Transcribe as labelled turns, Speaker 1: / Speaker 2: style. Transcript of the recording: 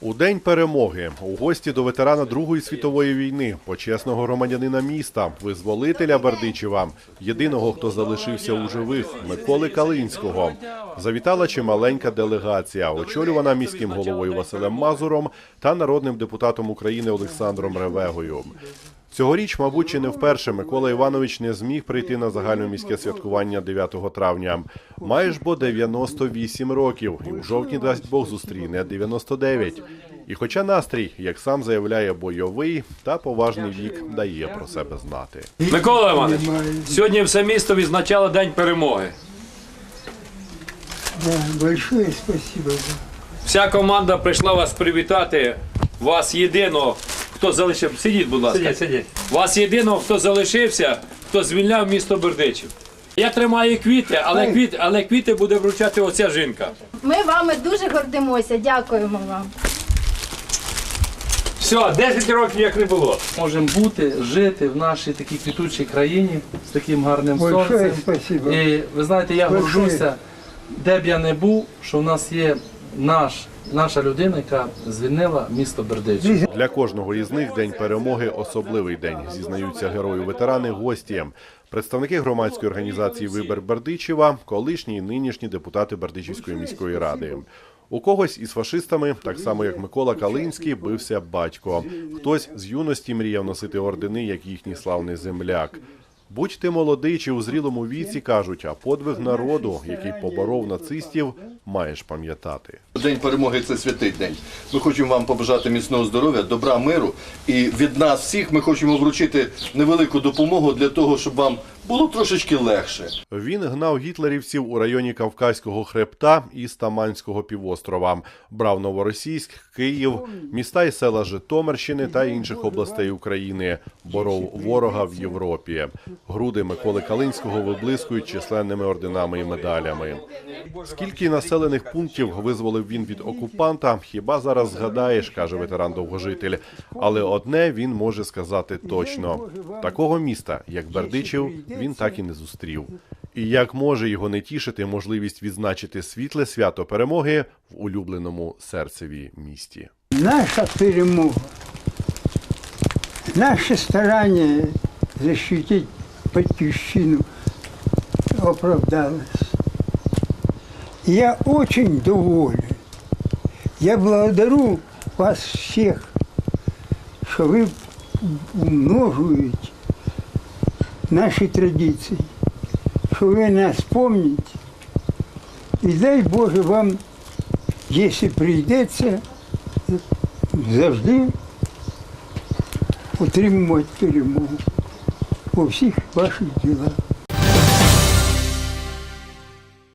Speaker 1: У день перемоги у гості до ветерана Другої світової війни, почесного громадянина міста, визволителя Бердичева, єдиного, хто залишився у живих, Миколи Калинського, завітала чималенька делегація, очолювана міським головою Василем Мазуром та народним депутатом України Олександром Ревегою. Цьогоріч, мабуть, чи не вперше Микола Іванович не зміг прийти на загальноміське святкування 9 травня. Має ж бо 98 років, і у жовтні дасть Бог зустріне 99. І хоча настрій, як сам заявляє, бойовий, та поважний вік дає про себе знати.
Speaker 2: Микола Іванович, сьогодні все місто відзначало День перемоги.
Speaker 3: Да, большое спасибо.
Speaker 2: Вся команда прийшла вас привітати. Вас єдиного, хто залишив. Сидіть, будь ласка.
Speaker 4: Сидіть, сидіть.
Speaker 2: Вас єдиного, хто залишився, хто звільняв місто Бердичів. Я тримаю квіти, але квіти, але квіти буде вручати оця жінка.
Speaker 5: Ми вами дуже гордимося. Дякуємо вам.
Speaker 2: Все, 10 років як не було.
Speaker 4: Можемо бути, жити в нашій такій квітучій країні з таким гарним
Speaker 3: Большое
Speaker 4: сонцем.
Speaker 3: спасибо.
Speaker 4: І ви знаєте, я
Speaker 3: Большое.
Speaker 4: горжуся, де б я не був, що в нас є наш, наша людина, яка звільнила місто Бердичів.
Speaker 1: Для кожного із них день перемоги особливий день, зізнаються герої ветерани гості. Представники громадської організації Вибір Бердичева, колишні і нинішні депутати Бердичівської міської ради. У когось із фашистами, так само як Микола Калинський, бився батько. Хтось з юності мріяв носити ордени, як їхній славний земляк. Будь ти молодий чи у зрілому віці, кажуть, а подвиг народу, який поборов нацистів, маєш пам'ятати.
Speaker 6: День перемоги це святий день. Ми хочемо вам побажати міцного здоров'я, добра, миру. І від нас всіх ми хочемо вручити невелику допомогу для того, щоб вам було трошечки легше.
Speaker 1: Він гнав гітлерівців у районі Кавказького хребта і Стаманського півострова, брав Новоросійськ, Київ, міста і села Житомирщини та інших областей України, боров ворога в Європі. Груди Миколи Калинського виблискують численними орденами і медалями. Скільки населених пунктів визволив він від окупанта, хіба зараз згадаєш, каже ветеран довгожитель. Але одне він може сказати точно: такого міста, як Бердичів, він так і не зустрів. І як може його не тішити можливість відзначити світле свято перемоги в улюбленому серцеві місті.
Speaker 3: Наша перемога, наше старание защитить Батьковщину оправдалось. Я очень доволен. Я благодарю вас всех, что вы умножаете наши традиции, что вы нас помните, и дай Боже вам, если прийдеться, завжди отримувати перемогу во всех ваших делах.